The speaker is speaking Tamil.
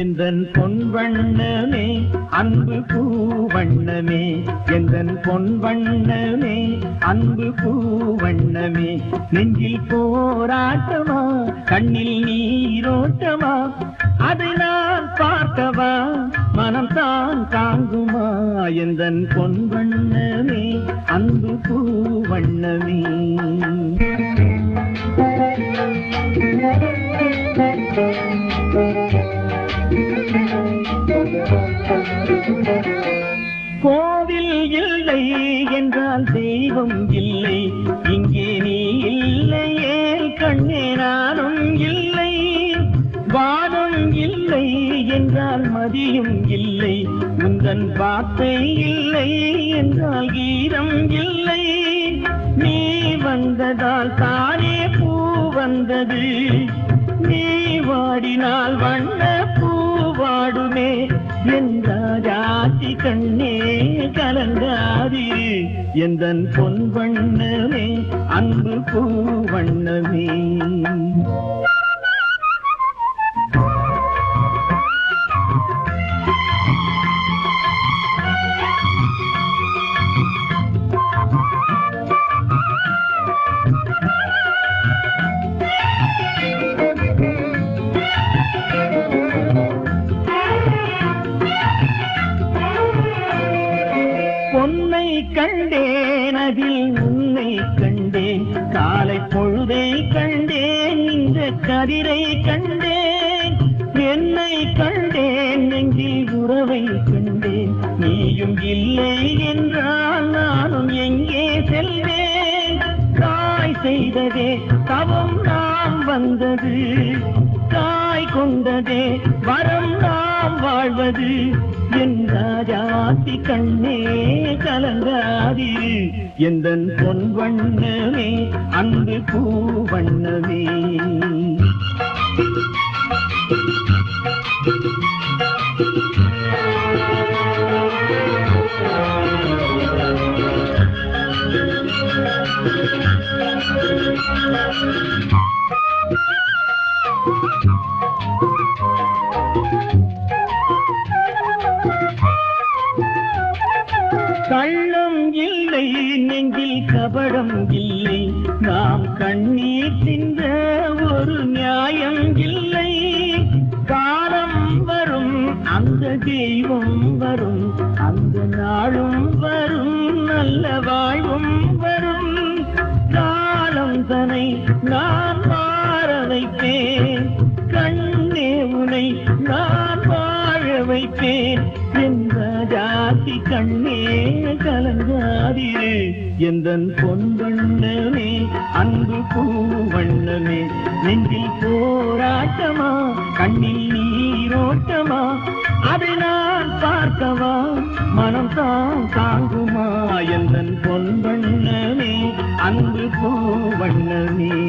எந்தன் பொன் வண்ணமே அன்பு பூவண்ணமே எந்தன் பொன் வண்ணமே அன்பு பூவண்ணமே நெஞ்சில் போராட்டமா கண்ணில் நீரோட்டமா? அதை நான் பார்த்தவா? மனம் தான் தாங்குமா? எந்தன் பொன் வண்ணமே அன்பு பூவண்ணமே கோவில் இல்லை என்றால் தெய்வம் இல்லை. இங்கே நீ இல்லையே கண்ணே நானும் இல்லை. வானம் இல்லை என்றால் மதியும் இல்லை. உந்தன் வார்த்தை இல்லை என்றால் கீதம் இல்லை. நீ வந்ததால் தானே பூ வந்தது. நீ வாடினால் என்றாஜாத்தி கண்ணே கலங்காதிரு. எந்தன் பொன் வண்ணமே அன்பு பூ வண்ணமே. உன்னை கண்டேன் காலை பொழுதை கண்டேன் இந்த கதிரை கண்டேன். என்னை கண்டேன் நெஞ்சில் உறவை கண்டேன். நீயும் இல்லை என்றால் நானும் எங்கே செல்வேன்? தாய் செய்ததே தவம் நான் வந்தது. தாய் கொண்டதே வரம் நாம் வாழ்வது. என் ராஜாத்தி கண்ணே கலங்காதிரு எந்த பொன் வண்ணமே அன்பு பூ வண்ணமே. Thank you. கள்ளம் இல்லை நெஞ்சில் கபடம் இல்லை. நாம் கண்ணீர் தின்ற ஒரு நியாயம் இல்லை. காலம் வரும் அந்த தெய்வம் வரும். அந்த நாளும் வரும் நல்ல வாழ்வும் வரும். காலம் தனை நான் காட்டி கண்ணே கலங்காதிரே. எந்தன் பொன் வண்ணமே அன்பு பூ வண்ணமே நெஞ்சில் போராட்டமா கண்ணில் நீரோட்டமா? அதை நான் பார்க்கவா? மனம் தான் தாங்குமா? எந்தன் பொன் வண்ணமே அன்பு பூ வண்ணமே